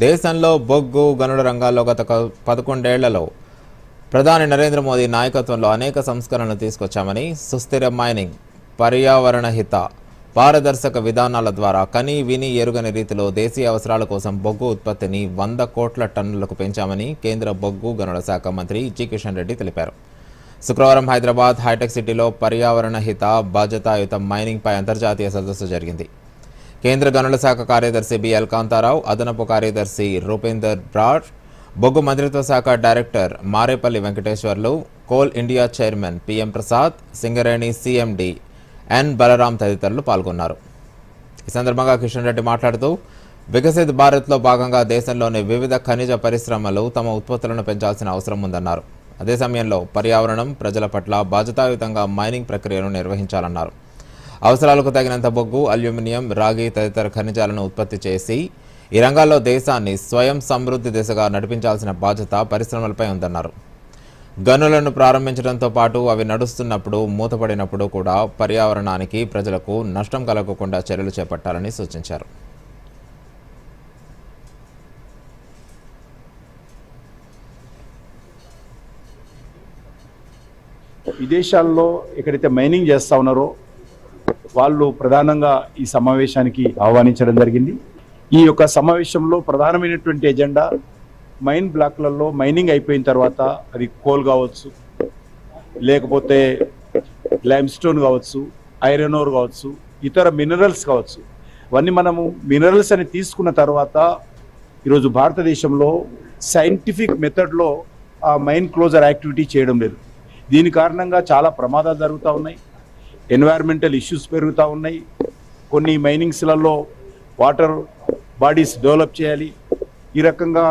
దేశంలో బొగ్గు గనుల రంగాల్లో గత పదకొండేళ్ళలో ప్రధాని నరేంద్ర మోదీ నాయకత్వంలో అనేక సంస్కరణలు తీసుకొచ్చామని సుస్థిర మైనింగ్ పర్యావరణ హిత పారదర్శక విధానాల ద్వారా కని విని ఎరుగని రీతిలో దేశీయ అవసరాల కోసం బొగ్గు ఉత్పత్తిని వంద కోట్ల టన్నులకు పెంచామని కేంద్ర బొగ్గు గనుల శాఖ మంత్రి జి. కిషన్ రెడ్డి తెలిపారు. శుక్రవారం హైదరాబాద్ హైటెక్ సిటీలో పర్యావరణ హిత బాధ్యతాయుత మైనింగ్పై అంతర్జాతీయ సదస్సు జరిగింది. కేంద్ర గనుల శాఖ కార్యదర్శి బిఎల్ కాంతారావు అదనపు కార్యదర్శి రూపేందర్ బ్రాడ్ బొగ్గు మంత్రిత్వ శాఖ director Marepalli Venkateswarlu Coal India chairman PM Prasad Singareni CMD N Balaram తదితరులు పాల్గొన్నారు. ఈ సందర్భంగా కిషన్ రెడ్డి మాట్లాడుతూ వికసిత్ భారత్లో భాగంగా దేశంలోని వివిధ ఖనిజ పరిశ్రమలు తమ ఉత్పత్తులను పెంచాల్సిన అవసరం ఉందన్నారు. అదే సమయంలో పర్యావరణం ప్రజల పట్ల బాధ్యతాయుతంగా మైనింగ్ ప్రక్రియను నిర్వహించాలన్నారు. అవసరాలకు తగినంత బొగ్గు అల్యూమినియం రాగి తదితర ఖనిజాలను ఉత్పత్తి చేసి ఈ రంగాల్లో దేశాన్ని స్వయం సమృద్ధి దిశగా నడిపించాల్సిన బాధ్యత పరిశ్రమలపై ఉందన్నారు. గనులను ప్రారంభించడంతో పాటు అవి నడుస్తున్నప్పుడు మూతపడినప్పుడు కూడా పర్యావరణానికి ప్రజలకు నష్టం కలగకుండా చర్యలు చేపట్టాలని సూచించారు. విదేశాల్లో ఎక్కడైతే మైనింగ్ చేస్తూ ఉన్నారో వాళ్ళు ప్రధానంగా ఈ సమావేశానికి ఆహ్వానించడం జరిగింది. ఈ యొక్క సమావేశంలో ప్రధానమైనటువంటి ఎజెండా మైన్ బ్లాక్లలో మైనింగ్ అయిపోయిన తర్వాత అది కోల్ కావచ్చు లేకపోతే లైమ్ స్టోన్ కావచ్చు ఐరన్ ఓర్ కావచ్చు ఇతర మినరల్స్ కావచ్చు. ఇవన్నీ మనము మినరల్స్ అని తీసుకున్న తర్వాత ఈరోజు భారతదేశంలో సైంటిఫిక్ మెథడ్లో ఆ మైన్ క్లోజర్ యాక్టివిటీ చేయడం లేదు. దీని కారణంగా చాలా ప్రమాదాలు జరుగుతూ ఉన్నాయి. ఎన్వైర్మెంటల్ ఇష్యూస్ పెరుగుతూ ఉన్నాయి. కొన్ని మైనింగ్స్లలో వాటర్ బాడీస్ డెవలప్ చేయాలి. ఈ రకంగా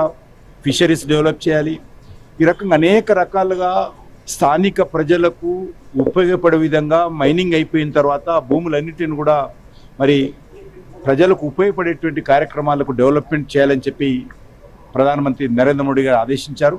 ఫిషరీస్ డెవలప్ చేయాలి. ఈ రకంగా అనేక రకాలుగా స్థానిక ప్రజలకు ఉపయోగపడే విధంగా మైనింగ్ అయిపోయిన తర్వాత భూములన్నిటిని కూడా మరి ప్రజలకు ఉపయోగపడేటువంటి కార్యక్రమాలకు డెవలప్మెంట్ చేయాలని చెప్పి ప్రధానమంత్రి నరేంద్ర మోడీ గారు ఆదేశించారు.